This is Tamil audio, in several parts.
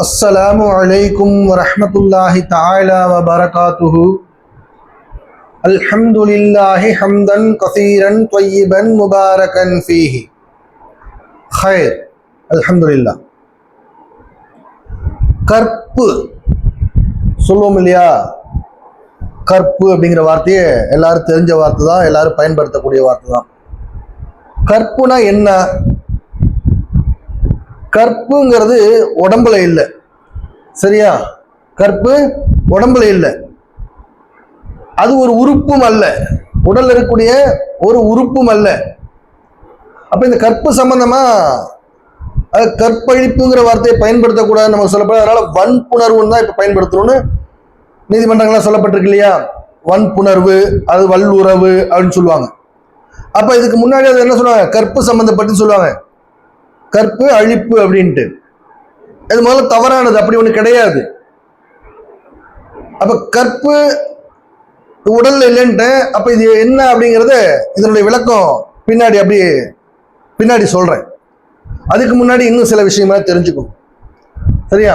السلام عليكم ورحمة الله تعالى وبركاته الحمد لله حمدا كثيرا طيبا مباركا فيه خير الحمد لله கற்பு சொல்லுவோம் இல்லையா கற்பு அப்படிங்கிற வார்த்தையை எல்லாரும் தெரிஞ்ச வார்த்தை தான் எல்லாரும் பயன்படுத்தக்கூடிய வார்த்தை தான் கற்புனா என்ன கற்புங்கிறது உடம்புல இல்லை. சரியா? கற்பு உடம்புல இல்லை. அது ஒரு உறுப்பும் அல்ல. உடல் இருக்கக்கூடிய ஒரு உறுப்பும் அல்ல. அப்ப இந்த கற்பு சம்பந்தமா அது கற்பழிப்புங்கிற வார்த்தையை பயன்படுத்தக்கூடாதுன்னு நம்ம சொல்லப்படும் அதனால வன்புணர்வுன்னு தான் இப்ப பயன்படுத்தணும்னு நீதிமன்றங்கள்லாம் சொல்லப்பட்டிருக்கு இல்லையா? வன்புணர்வு அது வல்லுறவு அப்படின்னு சொல்லுவாங்க. அப்ப இதுக்கு முன்னாடி அது என்ன சொல்லுவாங்க? கற்பு சம்பந்தப்பட்டு சொல்லுவாங்க. கற்பு அழிப்பு அப்படின்ட்டு. அது முதல்ல தவறானது அப்படி ஒன்று கிடையாது. அப்ப கற்பு உடல்ல இல்லைன்ட்டு அப்ப இது என்ன அப்படிங்கறத இதனுடைய விளக்கம் பின்னாடி அப்படியே பின்னாடி சொல்றேன். அதுக்கு முன்னாடி இன்னும் சில விஷயமெல்லாம் தெரிஞ்சுக்கும் சரியா?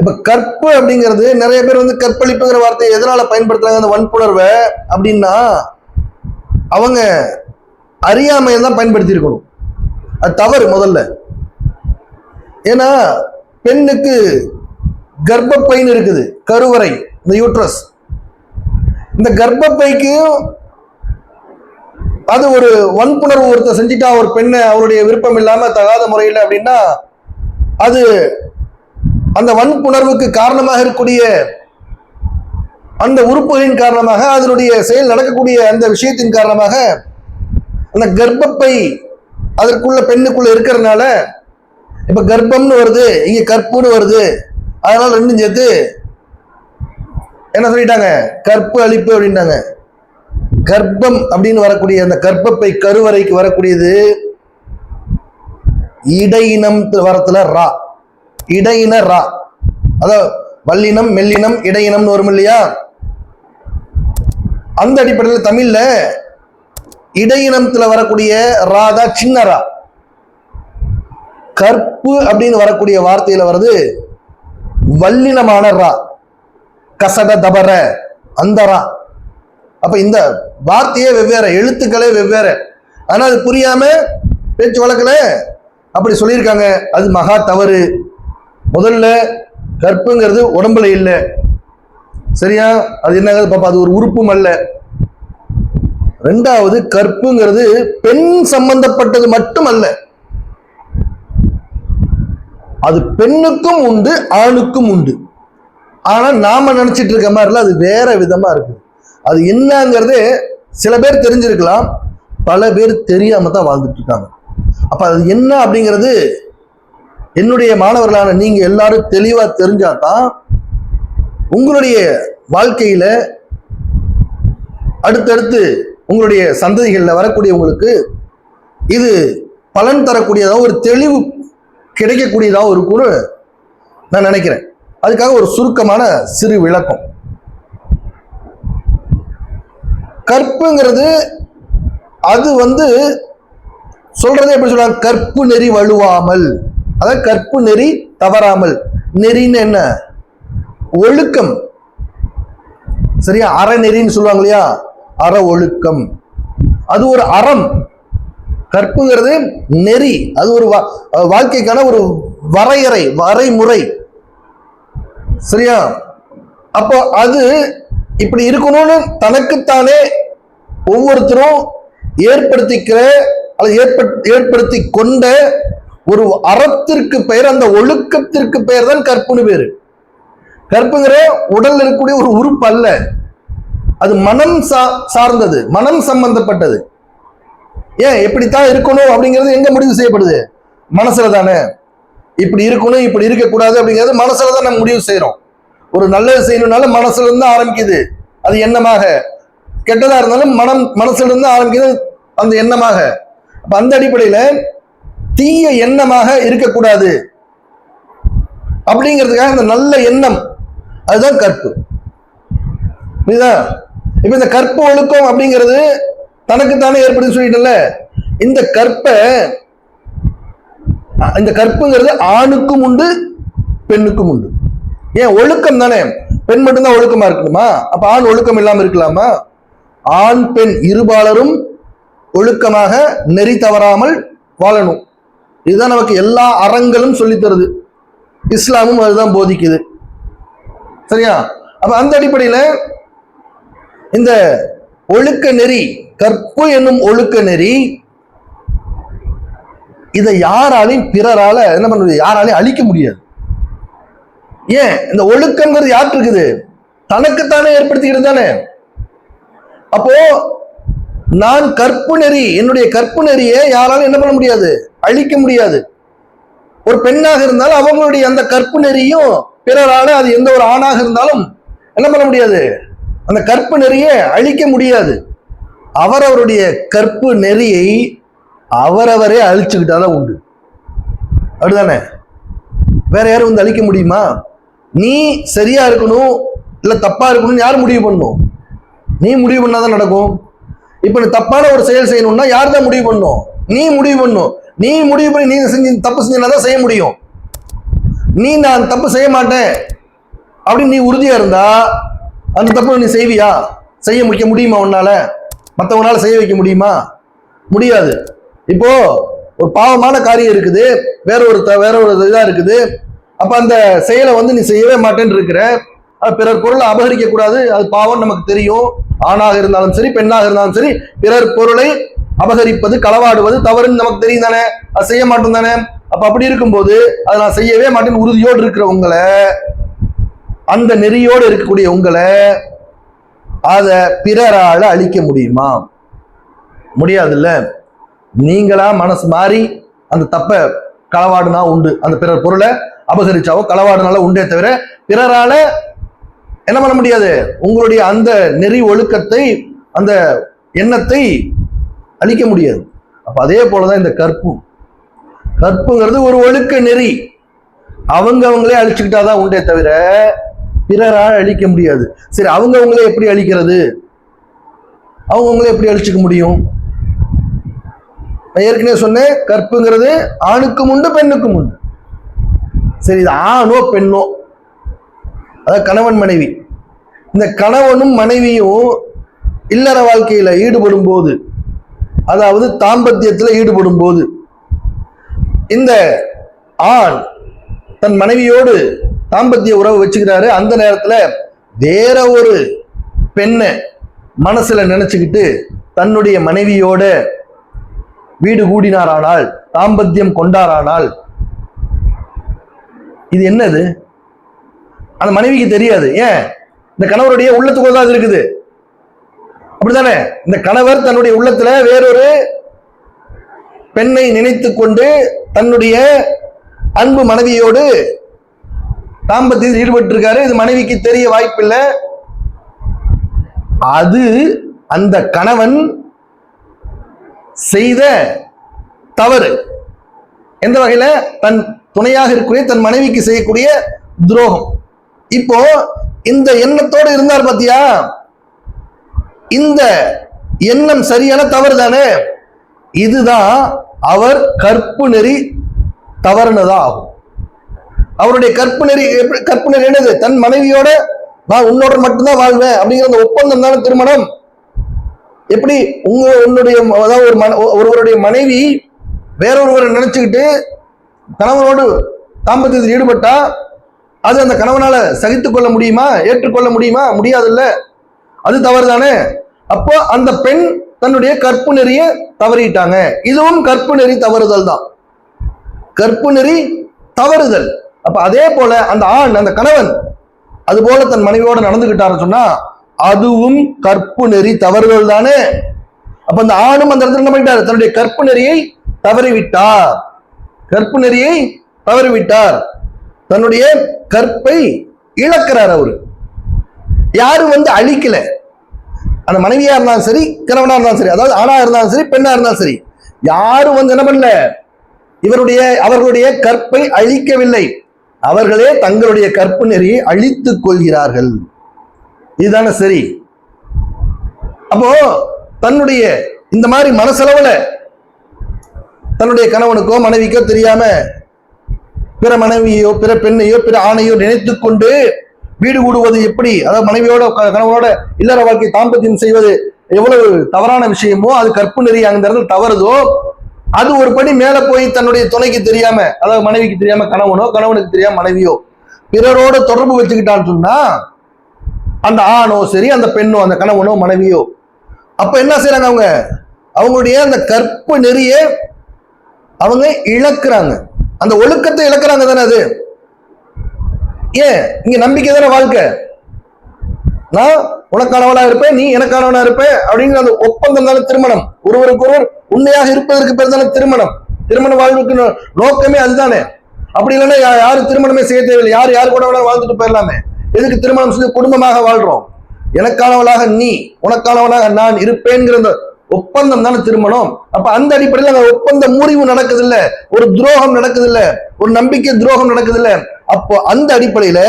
இப்ப கற்பு அப்படிங்கிறது நிறைய பேர் வந்து கற்பழிப்புங்கிற வார்த்தையை எதனால பயன்படுத்துறாங்க அந்த வன்புணர்வை அப்படின்னா அவங்க அறியாமையை தான் பயன்படுத்தி இருக்கணும் அது தவறு முதல்ல. ஏன்னா பெண்ணுக்கு கர்ப்பப்பைன்னு இருக்குது கருவறை இந்த யூட்ரஸ் இந்த கர்ப்பப்பைக்கும் அது ஒரு வன்புணர்வு ஒருத்தர் செஞ்சுட்டா ஒரு பெண்ணை அவருடைய விருப்பம் இல்லாமல் தகாத முறையில் அப்படின்னா அது அந்த வன்புணர்வுக்கு காரணமாக இருக்கக்கூடிய அந்த உறுப்புகளின் காரணமாக அதனுடைய செயல் நடக்கக்கூடிய அந்த விஷயத்தின் காரணமாக அந்த கர்ப்பப்பை அதற்குள்ள பெண்ணுக்குள்ள இருக்கிறதுனால இப்ப கர்ப்பம்னு வருது இங்க கற்புன்னு வருது. அதனால ரெண்டும் சேர்த்து என்ன சொல்லிட்டாங்க? கற்பு அழிப்பு அப்படின்ட்டாங்க. கர்ப்பம் அப்படின்னு வரக்கூடிய அந்த கர்ப்பப்பை கருவறைக்கு வரக்கூடியது இடையினம் வரத்துல ரா. இடையின ரா. அதோ வல்லினம் மெல்லினம் இடையினம்னு வரும் இல்லையா? அந்த அடிப்படையில் தமிழ்ல இடையினத்துல வரக்கூடிய ராதா சின்னரா. கற்பு அப்படின்னு வரக்கூடிய வார்த்தையில வருது வல்லினமான ரா. கசட தபர அந்த ரா அப்ப இந்த வார்த்தையே வெவ்வேறு எழுத்துக்களே வெவ்வேறு. ஆனா அது புரியாம பேச்சு வழக்கில் அப்படி சொல்லியிருக்காங்க. அது மகா தவறு. முதல்ல கற்புங்கிறது உடம்புல இல்லை. சரியா? அது என்னங்கிறது பாப்பா? அது ஒரு உறுப்பும் அல்ல. ரெண்டாவது கற்புங்கிறது பெண் சம்பந்தப்பட்டது மட்டும் அல்ல அது பெண்ணுக்கும் உண்டு ஆணுக்கும் உண்டு. ஆனா நாம நினைச்சிட்டு இருக்க மாதிரில அது வேற விதமா இருக்குது. அது என்னங்கிறதே சில பேர் தெரிஞ்சிருக்கலாம் பல பேர் தெரியாம தான் வாழ்ந்துட்டு இருக்காங்க அப்ப அது என்ன அப்படிங்கிறது என்னுடைய மாணவர்களான நீங்க எல்லாரும் தெளிவா தெரிஞ்சாதான் உங்களுடைய வாழ்க்கையில அடுத்தடுத்து உங்களுடைய சந்ததிகளில் வரக்கூடிய உங்களுக்கு இது பலன் தரக்கூடியதாக ஒரு தெளிவு கிடைக்கக்கூடியதாக இருக்கும்னு நான் நினைக்கிறேன். அதுக்காக ஒரு சுருக்கமான சிறு விளக்கம். கற்புங்கிறது அது வந்து சொல்றதே எப்படி சொல்றாங்க? கற்பு நெறி வலுவாமல் அதாவது கற்பு நெறி தவறாமல். நெறின்னு என்ன? ஒழுக்கம். சரியா? அறநெறின்னு சொல்லுவாங்க இல்லையா? அற ஒழுக்கம் அது ஒரு அறம். கற்புங்கிறது நெறி. அது ஒரு வா- வாழ்க்கைக்கான ஒரு வரையறை வரைமுறை. சரியா? அப்போ அது இப்படி இருக்கணும்னு தனக்குத்தானே ஒவ்வொருத்தரும் ஏற்படுத்திக்கிற அல்லது ஏற்படுத்தி கொண்ட ஒரு அறத்திற்கு பெயர் அந்த ஒழுக்கத்திற்கு பெயர் தான் கற்புன்னு பேரு. கற்புங்கிற உடல் இருக்கக்கூடிய ஒரு உறுப்பு அல்ல. அது மனம் சா சார்ந்தது. மனம் சம்பந்தப்பட்டது. ஏன் எப்படித்தான் இருக்கணும் அப்படிங்கிறது எங்க முடிவு செய்யப்படுது? மனசுல தானே. இப்படி இருக்கணும் இப்படி இருக்கக்கூடாது அப்படிங்கிறது மனசுல தான் நம்ம முடிவு செய்யறோம் ஒரு நல்லது செய்யணும்னாலும் மனசுல இருந்து ஆரம்பிக்குது. அது எண்ணமாக. கெட்டதா இருந்தாலும் மனம் மனசுல இருந்து ஆரம்பிக்குது. அந்த எண்ணமாக. அப்ப அந்த அடிப்படையில தீய எண்ணமாக இருக்கக்கூடாது. அப்படிங்கிறதுக்காக இந்த நல்ல எண்ணம். அதுதான் கற்பு. இதுதான் இப்ப இந்த கற்ப ஒழுக்கம் அப்படிங்கிறது தனக்குத்தானே ஏற்படுதுன்னு சொல்லிட்டல இந்த கற்பை இந்த கற்புங்கிறது ஆணுக்கும் உண்டு பெண்ணுக்கும் உண்டு. ஏன் ஒழுக்கம் தானே? பெண் மட்டும்தான் ஒழுக்கமா இருக்கணுமா? அப்ப ஆண் ஒழுக்கம் இல்லாம இருக்கலாமா? ஆண் பெண் இருபாலரும் ஒழுக்கமாக நெறி தவறாமல் வாழணும். இதுதான் நமக்கு எல்லா அறங்களும் சொல்லித் தருது. இஸ்லாமும் அதுதான் போதிக்குது. சரியா? அப்ப அந்த அடிப்படையில் இந்த ஒழுக்க நெறி கற்பு என்னும் ஒழுக்க நெறி இதை யாராலையும் பிறரால என்ன பண்ணுறது யாராலையும் அழிக்க முடியாது. ஏன்? இந்த ஒழுக்கங்கிறது யாருக்கு இருக்குது? தனக்குத்தானே ஏற்படுத்திக்கிறது தானே அப்போ நான் கற்பு நெறி என்னுடைய கற்பு நெறியை யாராலும் என்ன பண்ண முடியாது? அழிக்க முடியாது. ஒரு பெண்ணாக இருந்தாலும் அவங்களுடைய அந்த கற்பு நெறியும் பிறரால அது எந்த ஒரு ஆணாக இருந்தாலும் என்ன பண்ண முடியாது? அந்த கற்பு நெறியை அழிக்க முடியாது. அவரவருடைய கற்பு நெறியை அவரவரே அழிச்சுக்கிட்டாதான் உண்டு. அப்படிதானே? வேற யாரும் வந்து அழிக்க முடியுமா? நீ சரியா இருக்கணும் இல்லை தப்பா இருக்கணும்னு யார் முடிவு பண்ணணும் நீ முடிவு பண்ணாதான் நடக்கும். இப்போ நீ தப்பான ஒரு செயல் செய்யணும்னா யார் தான் முடிவு பண்ணணும் நீ முடிவு பண்ணணும் நீ முடிவு பண்ணி நீ செஞ்சு தப்பு செஞ்சா தான் செய்ய முடியும். நீ நான் தப்பு செய்ய மாட்டேன். அப்படின்னு நீ உறுதியா இருந்தா அந்த தப்பு நீ செய்வியா? செய்ய முடிக்க முடியுமா உன்னால? மற்றவனால செய்ய வைக்க முடியுமா? முடியாது. இப்போ ஒரு பாவமான காரியம் இருக்குது. வேற ஒரு வேற ஒரு இதாக இருக்குது. அப்ப அந்த செயலை வந்து நீ செய்யவே மாட்டேன்னு இருக்கிற அது பிறர் பொருளை அபகரிக்க கூடாது. அது பாவம் நமக்கு தெரியும். ஆணாக இருந்தாலும் சரி பெண்ணாக இருந்தாலும் சரி பிறர் பொருளை அபகரிப்பது களவாடுவது தவறுன்னு நமக்கு தெரியும் தானே. அது செய்ய மாட்டோம் தானே. அப்ப அப்படி இருக்கும்போது அதை நான் செய்யவே மாட்டேன்னு உறுதியோடு இருக்கிற உங்களை அந்த நெறியோடு இருக்கக்கூடிய உங்களை அதை பிறரால் அழிக்க முடியுமா? முடியாதுல்ல. நீங்களா மனசு மாறி அந்த தப்பை களவாடுனா உண்டு. அந்த பிறர் பொருளை அபகரிச்சாவோ களவாடுனால உண்டே தவிர பிறரால என்ன பண்ண முடியாது? உங்களுடைய அந்த நெறி ஒழுக்கத்தை அந்த எண்ணத்தை அழிக்க முடியாது. அப்ப அதே போலதான் இந்த கற்பு கற்புங்கிறது ஒரு ஒழுக்க நெறி. அவங்க அவங்களே அழிச்சுக்கிட்டாதான் உண்டே தவிர பிறரால் அழிக்க முடியாது. சரி அவங்க அவங்களே எப்படி அழிக்கிறது? அவங்க அவங்களே எப்படி அழிச்சிக்க முடியும்? நான் ஏற்கனவே சொன்னேன் கற்புங்கிறது ஆணுக்கும் உண்டு பெண்ணுக்கும் உண்டு. சரி இது ஆணோ பெண்ணோ? அதாவது கணவன் மனைவி. இந்த கணவனும் மனைவியும் இல்லற வாழ்க்கையில் ஈடுபடும் போது அதாவது தாம்பத்தியத்தில் ஈடுபடும் போது இந்த ஆண் தன் மனைவியோடு தாம்பத்திய உறவு வச்சுக்கிறாரு. அந்த நேரத்துல வேற ஒரு பெண்ணை மனசுல நினைச்சுக்கிட்டு தன்னுடைய மனைவியோட வீடு கூடினாரானால் தாம்பத்தியம் கொண்டாரானால் இது என்னது? அந்த மனைவிக்கு தெரியாது. ஏன்? இந்த கணவருடைய உள்ளத்துக்குள்ள தான் அது இருக்குது. அப்படித்தானே? இந்த கணவர் தன்னுடைய உள்ளத்துல வேறொரு பெண்ணை நினைத்து கொண்டு தன்னுடைய அன்பு மனைவியோடு தாம்பத்தியத்தில் ஈடுபட்டு இருக்காரு இது மனைவிக்கு தெரிய வாய்ப்பில்லை. அது அந்த கணவன் செய்த தவறு. எந்த வகையில? தன் துணையாக இருக்கக்கூடிய தன் மனைவிக்கு செய்யக்கூடிய துரோகம். இப்போ இந்த எண்ணத்தோடு இருந்தார் பாத்தியா? இந்த எண்ணம் சரியான தவறு தானே? இதுதான் அவர் கற்பு நெறி தவறுனதா ஆகும் அவருடைய கற்பு நெறி எப்படி கற்பு நெறி என்னது? தன் மனைவியோட நான் உன்னோட மட்டும்தான் வாழ்வேன் அப்படிங்கிற அந்த ஒப்பந்தம் தானே திருமணம்? எப்படி உங்க உன்னுடைய அதாவது ஒரு மன ஒருவருடைய மனைவி வேறொருவரை நினைச்சுக்கிட்டு கணவனோடு தாம்பத்தியத்தில் ஈடுபட்டா அது அந்த கணவனால சகித்துக்கொள்ள முடியுமா? ஏற்றுக்கொள்ள முடியுமா? முடியாதுல்ல. அது தவறு தானே அப்போ அந்த பெண் தன்னுடைய கற்பு நெறிய தவறிட்டாங்க. இதுவும் கற்பு நெறி தவறுதல் தான். கற்பு நெறி தவறுதல். அப்ப அதே போல அந்த ஆண் அந்த கணவன் அது போல தன் மனைவியோட நடந்துகிட்டாருன்னு சொன்னா அதுவும் கற்பு நெறி தவறுதல் தானே. அப்ப அந்த ஆணும் அந்த இடத்துல என்ன பண்ணிட்டார்? தன்னுடைய கற்பு நெறியை தவறிவிட்டார். கற்பு நெறியை தவறிவிட்டார். தன்னுடைய கற்பை இழக்கிறார் அவரு. யாரும் வந்து அழிக்கல. அந்த மனைவியா இருந்தாலும் சரி கணவனா இருந்தாலும் சரி அதாவது ஆணா இருந்தாலும் சரி பெண்ணா இருந்தாலும் சரி யாரும் வந்து என்ன பண்ணல? இவருடைய அவர்களுடைய கற்பை அழிக்கவில்லை. அவர்களே தங்களுடைய கற்பு நெறியை அழித்துக் கொள்கிறார்கள். இதுதானே சரி? அப்போ தன்னுடைய இந்த மாதிரி மனசளவுல தன்னுடைய கணவனுக்கோ மனைவிக்கோ தெரியாம பிற மனைவியோ பிற பெண்ணையோ பிற ஆணையோ நினைத்து கொண்டு வீடு கூடுவது எப்படி? அதாவது மனைவியோட கணவனோட இல்லற வாழ்க்கை தாம்பத்தியம் செய்வது எவ்வளவு தவறான விஷயமோ அது கற்பு நெறி அந்த இடத்துல தவறுதோ அது ஒரு படி மேல போய் தன்னுடைய துணைக்கு தெரியாம அதாவது மனைவிக்கு தெரியாம கணவனோ கணவனுக்கு தெரியாம மனைவியோ பிறரோட தொடர்பு வச்சுக்கிட்டான்னு சொன்னா அந்த ஆணோ சரி அந்த பெண்ணோ அந்த கணவனோ மனைவியோ அப்ப என்ன செய்யறாங்க அவங்க? அவங்களுடைய அந்த கற்பு நெறிய அவங்க இழக்கிறாங்க. அந்த ஒழுக்கத்தை இழக்கிறாங்க தானே அது? ஏன்? இங்க நம்பிக்கை தானே வாழ்க்கை. நான் உனக்கானவனா இருப்பேன் நீ எனக்கானவனா இருப்பேன் அப்படிங்கிற அந்த ஒப்பந்தம் தானே திருமணம். ஒருவருக்கு ஒருவர் உண்மையாக இருப்பதற்கு பேர் தானே திருமணம். திருமண வாழ்வுக்கு நோக்கமே அதுதானே. அப்படி இல்லைன்னா யாரும் திருமணமே செய்ய தேவையில்லை. யார் யார் கூட வேணாலும் வாழ்ந்துட்டு போயிடலாமே. எதுக்கு திருமணம் செஞ்சு குடும்பமாக வாழ்றோம்? எனக்கானவளாக நீ உனக்கானவனாக நான் இருப்பேங்கிற ஒப்பந்தம் தானே திருமணம். அப்ப அந்த அடிப்படையில் அந்த ஒப்பந்த முறிவு நடக்குது இல்ல ஒரு துரோகம் நடக்குது இல்ல ஒரு நம்பிக்கை துரோகம் நடக்குது இல்ல அப்போ அந்த அடிப்படையில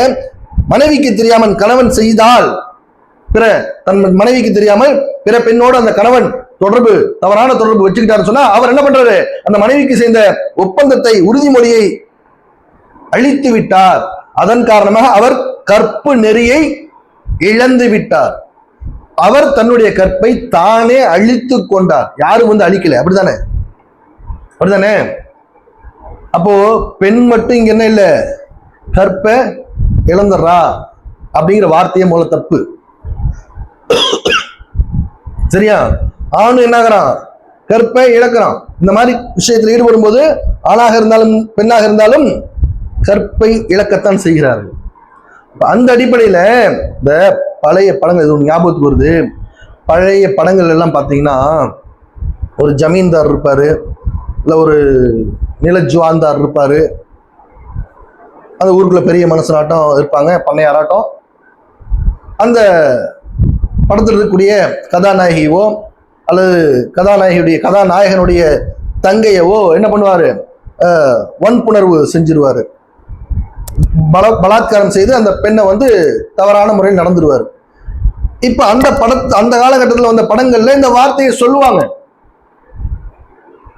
மனைவிக்கு தெரியாமல் கணவன் செய்தால் பிற தன் மனைவிக்கு தெரியாமல் பிற பெண்ணோடு அந்த கணவன் தொடர்பு தவறான தொடர்பு வச்சுக்கிட்டாரு சொன்னா அவர் என்ன பண்றாரு? அந்த மனைவிக்கு சேர்ந்த ஒப்பந்தத்தை உறுதிமொழியை அழித்து விட்டார். அதன் காரணமாக அவர் கற்பு நெறியை இழந்து விட்டார். அவர் தன்னுடைய கற்பை தானே அழித்து கொண்டார். யாரும் வந்து அழிக்கல. அப்படிதானே அப்படிதானே அப்போ பெண் மட்டும் இங்க என்ன இல்ல? கற்பை இழந்துடுறா அப்படிங்கிற வார்த்தையே மூல தப்பு. சரியா? ஆணும் என்னாகிறான் கற்பை இழக்கிறான். இந்த மாதிரி விஷயத்தில் ஈடுபடும் போது ஆணாக இருந்தாலும் பெண்ணாக இருந்தாலும் கற்பை இழக்கத்தான் செய்கிறார்கள். அந்த அடிப்படையில இந்த பழைய படங்கள் இது ஞாபகத்துக்கு வருது. பழைய படங்கள் எல்லாம் பார்த்தீங்கன்னா ஒரு ஜமீன்தார் இருப்பார் இல்லை ஒரு நிலஜுவான்தார் இருப்பார். அந்த ஊருக்குள்ள பெரிய மனசனாட்டம் இருப்பாங்க பண்ணையாராட்டம் அந்த படத்தில் இருக்கக்கூடிய கதாநாயகியோ அல்லது கதாநாயகியுடைய கதாநாயகனுடைய தங்கையவோ என்ன பண்ணுவார்? வன்புணர்வு செஞ்சிருவார். பல பலாத்காரம் செய்து அந்த பெண்ணை வந்து தவறான முறையில் நடந்துருவார். இப்போ அந்த பட அந்த காலகட்டத்தில் வந்த படங்களில் இந்த வார்த்தையை சொல்லுவாங்க.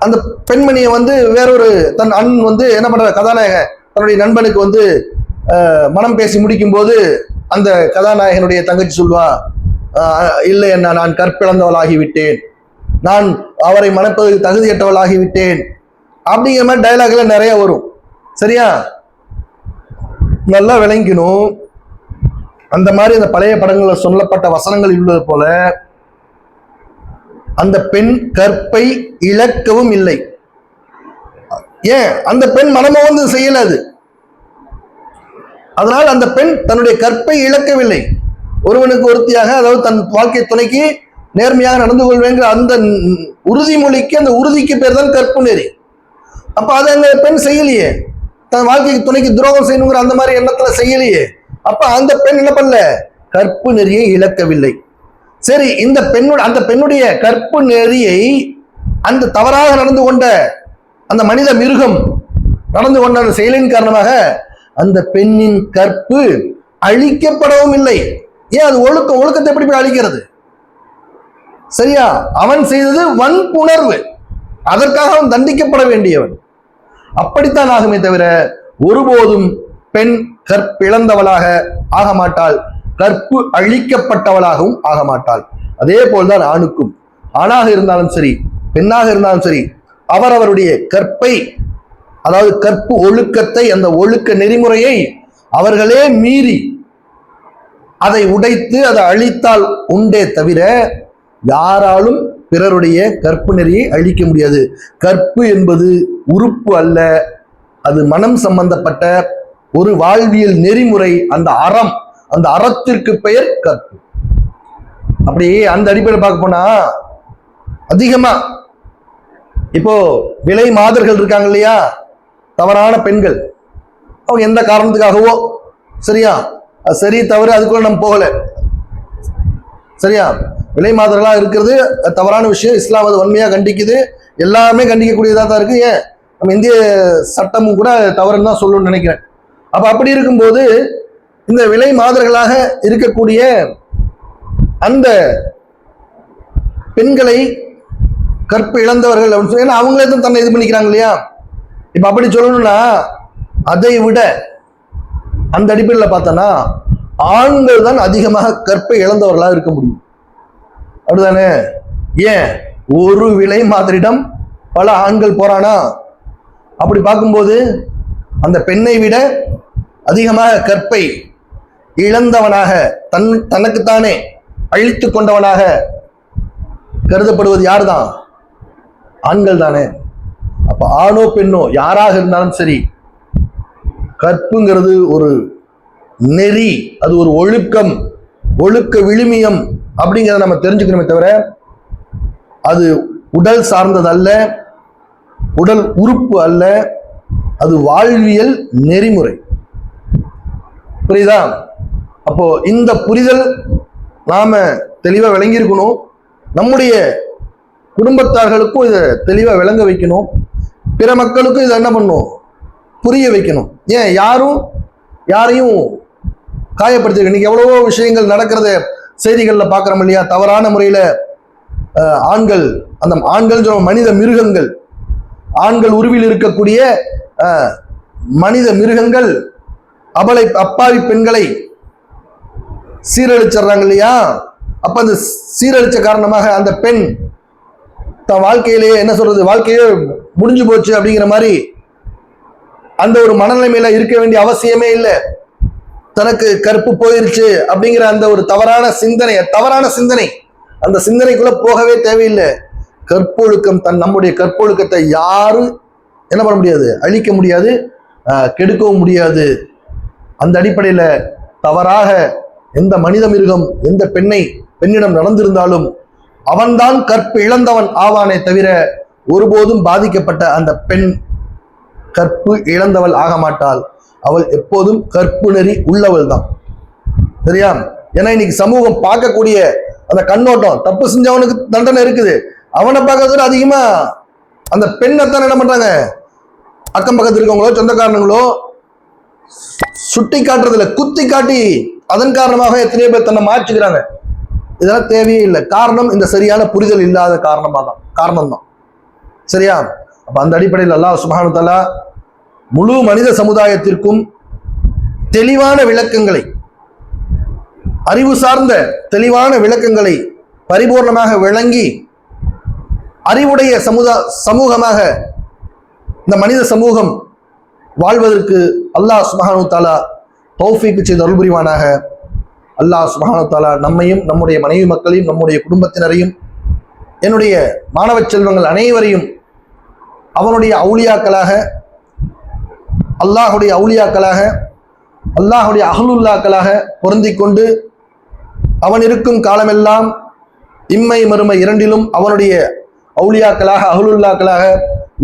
அந்த பெண்மணியை வந்து வேறொரு தன் அண்ணன் வந்து என்ன பண்ணுற கதாநாயகன் தன்னுடைய நண்பனுக்கு வந்து மனம் பேசி முடிக்கும் போது அந்த கதாநாயகனுடைய தங்கச்சி சொல்லுவா இல்லை என்ன நான் கற்பிழந்தவளாகிவிட்டேன். நான் அவரை மணப்பதற்கு தகுதியற்றவளாகிவிட்டேன். அப்படிங்கிற மாதிரி டைலாக்ல நிறைய வரும். சரியா? நல்லா விளங்கிக்கணும் அந்த மாதிரி அந்த பழைய படங்களில் சொல்லப்பட்ட வசனங்கள் உள்ளது போல அந்த பெண் கற்பை இழக்கவும் இல்லை. ஏன்? அந்த பெண் மனமோ வந்து செய்யல அது. அதனால் அந்த பெண் தன்னுடைய கற்பை இழக்கவில்லை. ஒருவனுக்கு ஒருத்தியாக அதாவது தன் வாழ்க்கை துணைக்கு நேர்மையாக நடந்து கொள்வேங்கிற அந்த உறுதிமொழிக்கு அந்த உறுதிக்கு பேர் தான் கற்பு நெறி. அப்போ அதை அந்த பெண் செய்யலையே. தன் வாழ்க்கைக்கு துணைக்கு துரோகம் செய்யணுங்கிற அந்த மாதிரி எண்ணத்தில் செய்யலையே. அப்போ அந்த பெண் என்ன பண்ணல? கற்பு நெறியை இழக்கவில்லை. சரி இந்த பெண்ணோட அந்த பெண்ணுடைய கற்பு நெறியை அந்த தவறாக நடந்து கொண்ட அந்த மனித மிருகம் நடந்து கொண்ட அந்த செயலின் காரணமாக அந்த பெண்ணின் கற்பு அழிக்கப்படவும் இல்லை. ஏன் அது ஒழுக்கம் ஒழுக்கத்தை எப்படி போய் அழிக்கிறது? சரியா? அவன் செய்தது வன்புணர்வு. அதற்காக அவன் தண்டிக்கப்பட வேண்டியவன். அப்படித்தான் ஆகுமே தவிர ஒருபோதும் பெண் கற்பிழந்தவளாக ஆக மாட்டாள். கற்பு அழிக்கப்பட்டவளாகவும் ஆக மாட்டாள். அதே போல்தான் ஆணுக்கும். ஆணாக இருந்தாலும் சரி பெண்ணாக இருந்தாலும் சரி அவரவருடைய கற்பை அதாவது கற்பு ஒழுக்கத்தை அந்த ஒழுக்க நெறிமுறையை அவர்களே மீறி அதை உடைத்து அதை அழித்தால் உண்டே தவிர யாராலும் பிறருடைய கற்பு நெறியை அழிக்க முடியாது. கற்பு என்பது உறுப்பு அல்ல. அது மனம் சம்பந்தப்பட்ட ஒரு வாழ்வியல் நெறிமுறை. அந்த அறம் அந்த அறத்திற்கு பெயர் கற்பு. அப்படி அந்த அடிப்படையில் பார்க்க போனா அதிகமா இப்போ விலை மாதர்கள் இருக்காங்க இல்லையா? தவறான பெண்கள். அவங்க எந்த காரணத்துக்காகவோ சரியா? அது சரி தவறு அதுக்குள்ள நம்ம போகல. சரியா? விலை மாதர்களா இருக்கிறது அது தவறான விஷயம். இஸ்லாம் அது உண்மையாக கண்டிக்குது. எல்லாமே கண்டிக்கக்கூடியதாக தான் இருக்கு. ஏன்? நம்ம இந்திய சட்டமும் கூட தவறுன்னு தான் சொல்லணும்னு நினைக்கிறேன். அப்போ அப்படி இருக்கும்போது இந்த விலை மாதர்களாக இருக்கக்கூடிய அந்த பெண்களை கற்பு இழந்தவர்கள் அப்படின்னு சொல்லி ஏன்னா அவங்களே தான் தன்னை இது பண்ணிக்கிறாங்க இல்லையா? இப்போ அப்படி சொல்லணும்னா அதை விட அந்த அடிப்படையில் பார்த்தோன்னா ஆண்கள் தான் அதிகமாக கற்பை இழந்தவர்களாக இருக்க முடியும். அப்படிதானே? ஏன்? ஒரு விலை மாதிரிடம் பல ஆண்கள் போறானா? அப்படி பார்க்கும்போது அந்த பெண்ணை விட அதிகமாக கற்பை இழந்தவனாக தன் தனக்குத்தானே அழித்து கொண்டவனாக கருதப்படுவது யார்தான்? ஆண்கள் தானே. அப்ப ஆணோ பெண்ணோ யாராக இருந்தாலும் சரி கற்புங்கிறது ஒரு நெறி அது ஒரு ஒழுக்கம் ஒழுக்க விழுமியம் அப்படிங்கிறத நம்ம தெரிஞ்சுக்கணுமே தவிர அது உடல் சார்ந்தது அல்ல உடல் உறுப்பு அல்ல அது வாழ்வியல் நெறிமுறை. புரியுதா? அப்போ இந்த புரிதல் நாம தெளிவா விளங்கியிருக்கணும். நம்முடைய குடும்பத்தார்களுக்கும் இதை தெளிவாக விளங்க வைக்கணும். பிற மக்களுக்கும் இதை என்ன பண்ணும்? புரிய வைக்கணும். ஏன்? யாரும் யாரையும் காயப்படுத்திருக்கு இன்னைக்கு எவ்வளவோ விஷயங்கள் நடக்கிறத செய்திகளில் பார்க்குறோம் இல்லையா? தவறான முறையில் ஆண்கள் அந்த ஆண்கள் சொல்ல மனித மிருகங்கள் ஆண்கள் உருவில் இருக்கக்கூடிய மனித மிருகங்கள் அபலை அப்பாவி பெண்களை சீரழிச்சிடுறாங்க இல்லையா? அப்ப அந்த சீரழிச்ச காரணமாக அந்த பெண் தன் வாழ்க்கையிலேயே என்ன சொல்றது? வாழ்க்கையே முடிஞ்சு போச்சு அப்படிங்கிற மாதிரி அந்த ஒரு மனநிலைமையில இருக்க வேண்டிய அவசியமே இல்லை. தனக்கு கருப்பு போயிருச்சு அப்படிங்கிற அந்த ஒரு தவறான சிந்தனை தவறான சிந்தனை அந்த சிந்தனைக்குள்ள போகவே தேவையில்லை. கற்பொழுக்கம் தன் நம்முடைய கற்பொழுக்கத்தை யாரும் என்ன பண்ண முடியாது? அழிக்க முடியாது கெடுக்கவும் முடியாது. அந்த அடிப்படையில் தவறாக எந்த மனித மிருகம் எந்த பெண்ணை பெண்ணிடம் நடந்திருந்தாலும் அவன்தான் கற்பு இழந்தவன் ஆவானே தவிர ஒருபோதும் பாதிக்கப்பட்ட அந்த பெண் கற்பு இழந்தவள் ஆக மாட்டாள் அவள் எப்போதும் கற்பு நெறி உள்ளவள் தான் சரியா? ஏன்னா இன்னைக்கு சமூகம் பார்க்கக்கூடிய அந்த கண்ணோட்டம் தப்பு செஞ்சவனுக்கு தண்டனை இருக்குது. அவனை பார்க்கறத அதிகமா அந்த பெண்ணை தான் என்ன பண்றாங்க? அக்கம் பக்கத்தில் இருக்கவங்களோ சொந்தக்காரனுங்களோ சுட்டி காட்டுறதுல குத்தி காட்டி அதன் காரணமாக எத்தனையோ பேர் தன்னை மாற்றிக்கிறாங்க. இதெல்லாம் தேவையே இல்லை. காரணம் இந்த சரியான புரிதல் இல்லாத காரணமாக தான் காரணம் தான் சரியா? அப்போ அந்த அடிப்படையில் அல்லாஹ் சுப்ஹானஹு முழு மனித சமுதாயத்திற்கும் தெளிவான விளக்கங்களை அறிவு சார்ந்த தெளிவான விளக்கங்களை பரிபூர்ணமாக விளங்கி அறிவுடைய சமுதா சமூகமாக இந்த மனித சமூகம் வாழ்வதற்கு அல்லாஹ் சுப்ஹானஹு தாலா தௌஃபிக்கு செய்த அருள் புரிவானாக. அல்லாஹ் சுப்ஹானஹு தாலா நம்மையும் நம்முடைய மனைவி மக்களையும் நம்முடைய குடும்பத்தினரையும் என்னுடைய மாணவ செல்வங்கள் அனைவரையும் அவனுடைய அவுளியாக்களாக அல்லாஹுடைய அவுளியாக்களாக அல்லாஹுடைய அகலுல்லாக்களாக பொருந்தி கொண்டு அவன் இருக்கும் காலமெல்லாம் இம்மை மறுமை இரண்டிலும் அவனுடைய அவுளியாக்களாக அகலுல்லாக்களாக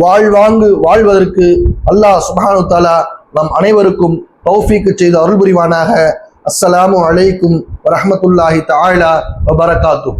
வாழ்வாங்கு வாழ்வதற்கு அல்லாஹ் சுபானு தாலா நம் அனைவருக்கும் தௌஃபீக்கு செய்த அருள் புரிவானாக அஸ்ஸலாமு அலைக்கும் வரஹ்மத்துல்லாஹி தாயிலா வபரகாத்துஹு.